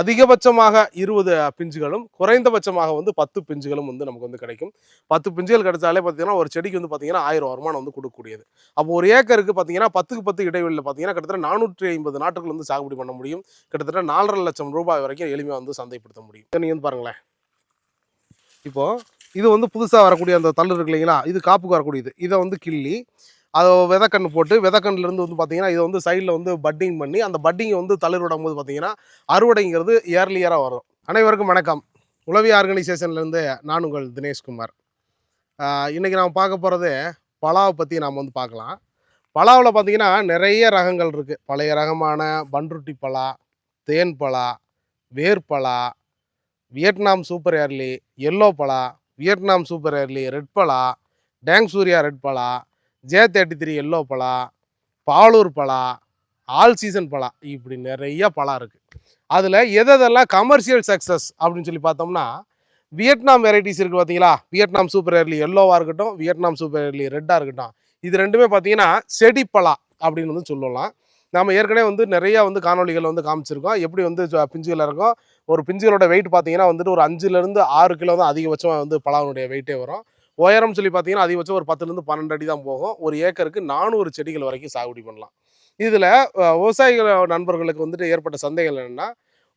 அதிகபட்சமாக இருபது பிஞ்சுகளும் குறைந்தபட்சமாக வந்து பத்து பிஞ்சுகளும் வந்து நமக்கு வந்து கிடைக்கும். பத்து பிஞ்சுகள் கிடைச்சாலே பார்த்தீங்கன்னா ஒரு செடிக்கு வந்து பார்த்தீங்கன்னா ஆயிரம் வருமானம் வந்து கொடுக்கக்கூடியது. அப்போ ஒரு ஏக்கருக்கு பார்த்தீங்கன்னா பத்துக்கு பத்து இடைவெளியில் பார்த்தீங்கன்னா கிட்டத்தட்ட நானூற்றி ஐம்பது நாட்டுகள் வந்து சாகுபடி பண்ண முடியும். கிட்டத்தட்ட நாலரை லட்சம் ரூபாய் வரைக்கும் எளிமையாக வந்து சந்தைப்படுத்த முடியும். நீங்கள் நீங்க வந்து பாருங்களேன். இப்போது இது வந்து புதுசாக வரக்கூடிய அந்த தள்ளு இருக்கு இல்லைங்களா? இது காப்புக்கு வரக்கூடியது. இதை வந்து கிள்ளி அதை விதைக்கன்று போட்டு விதக்கன்றுலேருந்து வந்து பார்த்தீங்கன்னா இதை வந்து சைடில் வந்து பட்டிங் பண்ணி அந்த பட்டிங்கை வந்து தளிர் விடும் போது பார்த்தீங்கன்னா அறுவடைங்கிறது இயர்லியராக வரும். அனைவருக்கும் வணக்கம். உளவி ஆர்கனைசேஷன்லேருந்து நான் உங்கள் தினேஷ்குமார் இன்றைக்கி நாம் பார்க்க போகிறது பலாவை பற்றி நாம் வந்து பார்க்கலாம். பலாவில் பார்த்தீங்கன்னா நிறைய ரகங்கள் இருக்குது பழைய ரகமான பன்ருட்டி பலா தேன் பலா வேர்பலா வியட்நாம் சூப்பர் ஏர்லி எல்லோ பலா வியட்நாம் சூப்பர் ஏர்லி ரெட் பலா டேங் சூர்யா ரெட் பலா ஜே தேர்ட்டி த்ரீ எல்லோ பலா பாலூர் பலா ஆல் சீசன் பலா இப்படி நிறைய பலா இருக்குது அதில் எதெல்லாம் கமர்ஷியல் சக்ஸஸ் அப்படின்னு சொல்லி பார்த்தோம்னா வியட்நாம் வெரைட்டிஸ் இருக்குது பார்த்தீங்களா வியட்நாம் சூப்பர் ஏர்லி எல்லோவாக இருக்கட்டும் வியட்நாம் சூப்பர் ஏர்லி ரெட்டாக இருக்கட்டும். இது ரெண்டுமே பார்த்தீங்கன்னா செடி பலா அப்படின்னு வந்து சொல்லலாம். நம்ம ஏற்கனவே வந்து நிறைய வந்து காணொளிகள் வந்து காமிச்சிருக்கோம். எப்படி வந்து ஜ- பிஞ்சுகள் இருக்கும் ஒரு பிஞ்சுகளோட வெயிட் பார்த்தீங்கன்னா வந்துட்டு ஒரு அஞ்சுலேருந்து ஆறு கிலோ தான் அதிகபட்சம் வந்து பலாவுடைய வெயிட்டே வரும். உயரம் சொல்லி பார்த்தீங்கன்னா அதிகபட்சம் ஒரு பத்துலேருந்து பன்னெண்டு அடி தான் போகும். ஒரு ஏக்கருக்கு நானூறு செடிகள் வரைக்கும் சாகுபடி பண்ணலாம். இதில் விவசாயிகள் நண்பர்களுக்கு வந்துட்டு ஏற்பட்ட சந்தேகம் என்னென்னா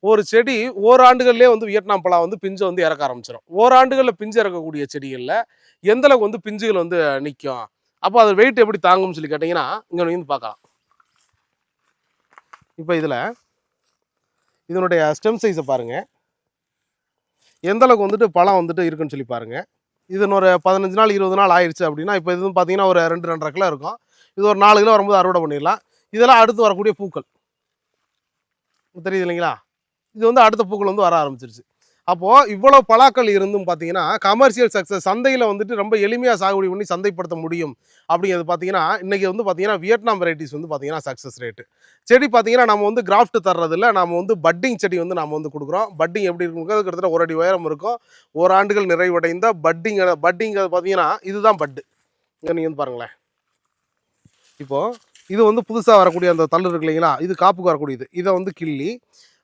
ஒரு செடி ஓராண்டுகள்லேயே வந்து வியட்நாம் பலா வந்து பிஞ்சை வந்து இறக்க ஆரம்பிச்சிடும் ஓராண்டுகளில் பிஞ்சு இறக்கக்கூடிய செடிகளில் எந்தளவுக்கு வந்து பிஞ்சுகள் வந்து நிற்கும் அப்போ அது வெயிட் எப்படி தாங்கும்னு சொல்லி கேட்டிங்கன்னா இங்கே வந்து பார்க்கலாம். இப்போ இதில் இதனுடைய ஸ்டெம் சைஸை பாருங்கள் எந்தளவுக்கு வந்துட்டு பழம் வந்துட்டு இருக்குன்னு சொல்லி பாருங்கள் இது இன்னொரு பதினஞ்சு நாள் இருபது நாள் ஆயிடுச்சு அப்படின்னா இப்போ இது வந்து பார்த்தீங்கன்னா ஒரு ரெண்டு ரெண்டரை கிலோ இருக்கும். இது ஒரு நாலு கிலோ வரும்போது அறுவடை பண்ணிடலாம். இதெல்லாம் அடுத்து வரக்கூடிய பூக்கள். தெரியுது இல்லைங்களா? இது வந்து அடுத்த பூக்கள் வந்து வர ஆரம்பிச்சிருச்சு. அப்போது இவ்வளோ பலாக்கள் இருந்தும் பார்த்தீங்கன்னா கமர்ஷியல் சக்ஸஸ் சந்தையில் வந்துட்டு ரொம்ப எளிமையாக சாகுபடி பண்ணி சந்தைப்படுத்த முடியும். அப்படிங்கிறது பார்த்தீங்கன்னா இன்றைக்கி வந்து பார்த்தீங்கன்னா வியட்நாம் வெரைட்டிஸ் வந்து பார்த்தீங்கன்னா சக்ஸஸ் ரேட்டு செடி பார்த்தீங்கன்னா நம்ம வந்து கிராஃப்ட் தர்றதில்ல. நம்ம வந்து பட்டிங் செடி வந்து நம்ம வந்து கொடுக்குறோம். பட்டிங் எப்படி இருக்கும் கிட்டத்தட்ட ஒரு அடி உயரம் இருக்கும். ஒரு ஆண்டுகள் நிறைவடைந்த பட்டிங் பட்டிங் பார்த்தீங்கன்னா இதுதான் பட்டு நீங்கள் வந்து பாருங்களேன். இப்போது இது வந்து புதுசாக வரக்கூடிய அந்த தள்ளு இருக்கு இல்லைங்களா? இது காப்புக்கு வரக்கூடியது. இதை வந்து கிள்ளி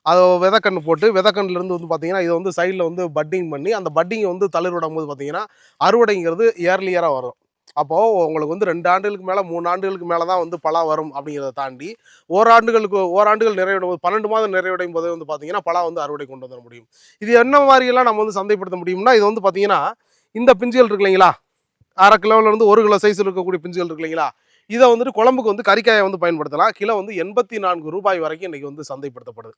அதை விதக்கன்று போட்டு விதைக்கன்றுலேருந்து வந்து பார்த்தீங்கன்னா இதை வந்து சைடில் வந்து பட்டிங் பண்ணி அந்த பட்டிங்கை வந்து தளிர் விடும் போது பார்த்தீங்கன்னா அறுவடைங்கிறது இயர்லியராக வரும். அப்போது உங்களுக்கு வந்து ரெண்டு ஆண்டுகளுக்கு மேலே மூணு ஆண்டுகளுக்கு மேலே தான் வந்து பலா வரும் அப்படிங்கிறத தாண்டி ஓராண்டுகளுக்கு ஓராண்டுகள் நிறைவடையும் போது பன்னெண்டு மாதம் நிறைவடையும் போது வந்து பார்த்தீங்கன்னா பலா வந்து அறுவடை கொண்டு வந்துட முடியும். இது என்ன மாதிரியெல்லாம் நம்ம வந்து சந்தைப்படுத்த முடியும்னா இது வந்து பார்த்தீங்கன்னா இந்த பிஞ்சுகள் இருக்கு இல்லைங்களா? அரை கிலோவில் இருந்து ஒரு கிலோ சைஸ் இருக்கக்கூடிய பிஞ்சுகள் இருக்கு இல்லைங்களா? இதை வந்துட்டு குழம்புக்கு வந்து கறிக்காயை வந்து பயன்படுத்தலாம். கிலோ வந்து எண்பத்தி நான்கு ரூபாய் வரைக்கும் இன்றைக்கி வந்து சந்தைப்படுத்தப்படுது.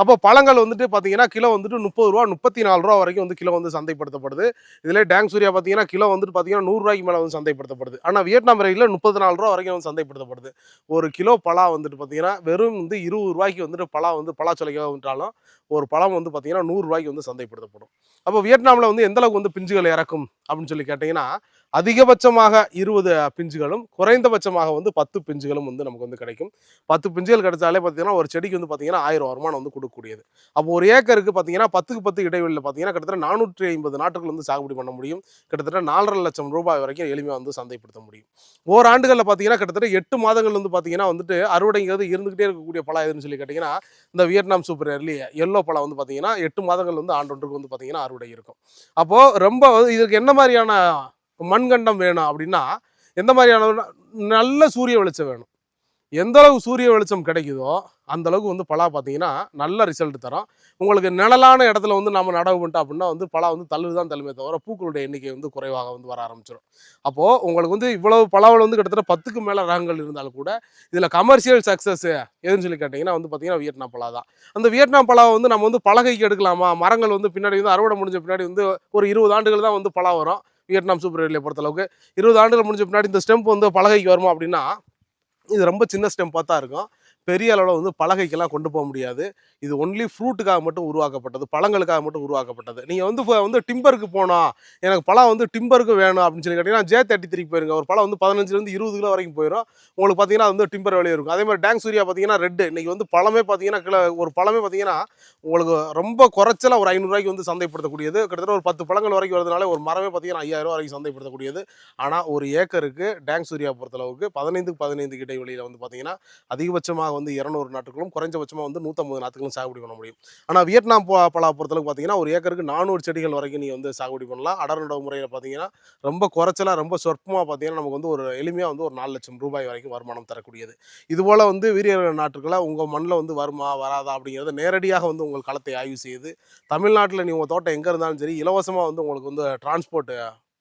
அப்போ பழங்கள் வந்துட்டு பார்த்தீங்கன்னா கிலோ வந்துட்டு முப்பது ரூபா முப்பத்தி நாலு ரூபா வரைக்கும் வந்து கிலோ வந்து சந்தைப்படுத்தப்படுது. இதில் டேங் சூர்யா பார்த்தீங்கன்னா கிலோ வந்துட்டு பார்த்தீங்கன்னா நூறுரூவாய்க்கு மேலே வந்து சந்தைப்படுத்தப்படுது. ஆனால் வியட்நாம் ரயிலில் முப்பத்தி நாலு ரூபா வரைக்கும் வந்து சந்தைப்படுத்தப்படுது. ஒரு கிலோ பலா வந்துட்டு பார்த்தீங்கன்னா வெறும் வந்து இருபது ரூபாய்க்கு வந்துட்டு பலா வந்து பலாச்சொலைக்காக விட்டாலும் ஒரு பழம் வந்து பார்த்தீங்கன்னா நூறுரூவாய்க்கு வந்து சந்தைப்படுத்தப்படும். அப்போ வியட்நாமில் வந்து எந்தளவுக்கு வந்து பிஞ்சுகள் இறக்கும்? அப்படின்னு சொல்லி கேட்டிங்கன்னா அதிகபட்சமாக இருபது பிஞ்சுகளும் குறைந்தபட்சமாக வந்து பத்து பிஞ்சுகளும் வந்து நமக்கு வந்து கிடைக்கும். பத்து பிஞ்சுகள் கிடைச்சாலே பார்த்தீங்கன்னா ஒரு செடிக்கு வந்து பார்த்தீங்கன்னா ஆயிரம் வருமானம் வந்து கொடுக்கக்கூடியது. அப்போ ஒரு ஏக்கருக்கு பார்த்தீங்கன்னா பத்துக்கு பத்து இடைவெளியில் பார்த்தீங்கன்னா கிட்டத்தட்ட நானூற்றி ஐம்பது நாட்டுகள் வந்து சாகுபடி பண்ண முடியும். கிட்டத்தட்ட நாலரை லட்சம் ரூபாய் வரைக்கும் எளிமையாக வந்து சந்தைப்படுத்த முடியும். ஓராண்டுகளில் பார்த்தீங்கன்னா கிட்டத்தட்ட எட்டு மாதங்கள் வந்து பார்த்தீங்கன்னா வந்துட்டு அறுவடைங்கிறது இருந்துகிட்டே இருக்கக்கூடிய பழம் எதுன்னு சொல்லி கேட்டிங்கன்னா இந்த வியட்நாம் சூப்பர் ஏர்லி எல்லோ பழம் வந்து பார்த்தீங்கன்னா எட்டு மாதங்கள் வந்து ஆண்டொன்றுக்கு வந்து பார்த்தீங்கன்னா அறுவடை இருக்கும். அப்போது ரொம்ப வந்து இதுக்கு என்ன மாதிரியான மண்கண்டம் வேணும் அப்படின்னா எந்த மாதிரியான நல்ல சூரிய வெளிச்சம் வேணும். எந்த சூரிய வெளிச்சம் கிடைக்குதோ அந்த அளவுக்கு வந்து பலா பார்த்தீங்கன்னா நல்ல ரிசல்ட் தரும். உங்களுக்கு நிழலான இடத்துல வந்து நம்ம நடவு பண்ணிட்டோம் அப்படின்னா வந்து பலா வந்து தள்ளு தான் தள்ளுமே தவிர பூக்களுடைய எண்ணிக்கை வந்து குறைவாக வந்து வர ஆரம்பிச்சிடும் அப்போது உங்களுக்கு வந்து இவ்வளவு பலாவில் வந்து கிட்டத்தட்ட பத்துக்கு மேலே ரகங்கள் இருந்தாலும் கூட இதில் கமர்ஷியல் சக்ஸஸ் எதுன்னு சொல்லி கேட்டிங்கன்னா வந்து பார்த்தீங்கன்னா வியட்நாம் பலா தான். அந்த வியட்நாம் பலாவை வந்து நம்ம வந்து பலகைக்கு எடுக்கலாமா? மரங்கள் வந்து பின்னாடி வந்து அறுவடை முடிஞ்ச பின்னாடி வந்து ஒரு இருபது ஆண்டுகள் தான் வந்து பலா வரும். வியட்நாம் சூப்பர் ஏர்லியை பொறுத்தளவுக்கு. இருபது ஆண்டுகள் முடிஞ்ச பின்னாடி இந்த ஸ்டெம்ப் வந்து பலகைக்கு வருமா அப்படின்னா இது ரொம்ப சின்ன ஸ்டெம்பாக தான் இருக்கும். பெரிய அளவில் வந்து பலகைக்கெல்லாம் கொண்டு போக முடியாது. இது ஒன்லி ஃப்ரூட்டுக்காக மட்டும் உருவாக்கப்பட்டது பழங்களுக்காக மட்டும் உருவாக்கப்பட்டது. நீங்கள் வந்து வந்து டிம்பருக்கு போனால் எனக்கு பழம் வந்து டிம்பருக்கு வேணும் அப்படின்னு சொல்லி கேட்டிங்கன்னா ஜே தேர்ட்டி த்ரீ போயிருங்க. ஒரு பழம் வந்து பதினஞ்சுலேருந்து இருபது கிலோ வரைக்கும் போயிடும் உங்களுக்கு பார்த்தீங்கன்னா அது வந்து டிம்பர் விலையும் இருக்கும். அதே மாதிரி டேங் சூரியா பார்த்தீங்கன்னா ரெட்டு இன்றைக்கி வந்து பழமே பார்த்தீங்கன்னா கிலோ ஒரு பழமே பார்த்தீங்கன்னா உங்களுக்கு ரொம்ப குறைச்சல ஒரு ஐநூறுரூவாய்க்கு வந்து சந்தைப்படுத்தக்கூடியது. கிட்டத்தட்ட ஒரு பத்து பழங்கள் வரைக்கும் வரதுனால ஒரு மரமே பார்த்தீங்கன்னா ஐயாயிரம் வரைக்கும் சந்தைப்படுத்தக்கூடியது. ஆனால் ஒரு ஏக்கருக்கு டேங் சூரியா பொறுத்தளவுக்கு பதினைந்துக்கு பதினைந்து இடைவெளியில் வந்து பார்த்தீங்கன்னா அதிகபட்சமாக வந்து இரநூறு நாட்டுகளும் குறைஞ்சபட்சமாக வந்து நூற்றம்பது நாட்டுகளும் சாகுபடி பண்ண முடியும். ஆனால் வியட்நாம் பலா பொறுத்தளவுக்கு பார்த்தீங்கன்னா ஒரு ஏக்கருக்கு நானூறு செடிகள் வரைக்கும் நீங்கள் வந்து சாகுபடி பண்ணலாம். அடர் நடவு முறையில் பார்த்தீங்கன்னா ரொம்ப குறைச்சலாக ரொம்ப சொற்பமாக பார்த்தீங்கன்னா நமக்கு வந்து ஒரு எளிமையாக வந்து ஒரு நாலு லட்சம் ரூபாய் வரைக்கும் வருமானம் தரக்கூடியது. இதுபோல் வந்து வீரிய நாட்டுகளை உங்கள் மண்ணில் வந்து வருமா வராதா அப்படிங்கிறத நேரடியாக வந்து உங்கள் களத்தை ஆய்வு செய்து தமிழ்நாட்டில் நீ உங்கள் தோட்டம் எங்கே இருந்தாலும் சரி இலவசமாக வந்து உங்களுக்கு வந்து டிரான்ஸ்போர்ட்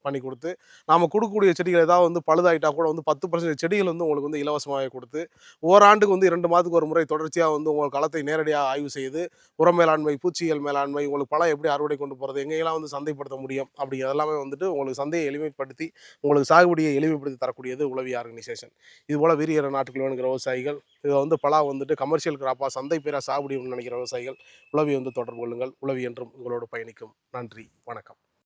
பண்ணி கொடுத்து நாம் கொடுக்கக்கூடிய செடிகள் ஏதாவது வந்து பழுதாயிட்டா கூட வந்து பத்து பர்சன்ட் செடிகள் வந்து உங்களுக்கு வந்து இலவசமாகவே கொடுத்து ஓராண்டுக்கு வந்து இரண்டு மாதத்துக்கு ஒரு முறை தொடர்ச்சியாக வந்து உங்கள் களத்தை நேரடியாக ஆய்வு செய்து உர மேலாண்மை பூச்சிகள் மேலாண்மை உங்களுக்கு பழம் எப்படி அறுவடை கொண்டு போகிறது எங்கெல்லாம் வந்து சந்தைப்படுத்த முடியும் அப்படி எல்லாமே வந்துட்டு உங்களுக்கு சந்தையை எளிமைப்படுத்தி உங்களுக்கு சாகுபடியை எளிமைப்படுத்தி தரக்கூடியது உளவி ஆர்கனைசேஷன். இது போல் வீரியர நாட்டுக்கு வேணுங்கிற விவசாயிகள் இதை வந்து பலா வந்துட்டு கமர்ஷியல் கிராப்பாக சந்தை பேராக சாகுபடி நினைக்கிற விவசாயிகள் உளவி வந்து தொடர்பு கொள்ளுங்கள். உளவி என்றும் உங்களோடு பயணிக்கும். நன்றி. வணக்கம்.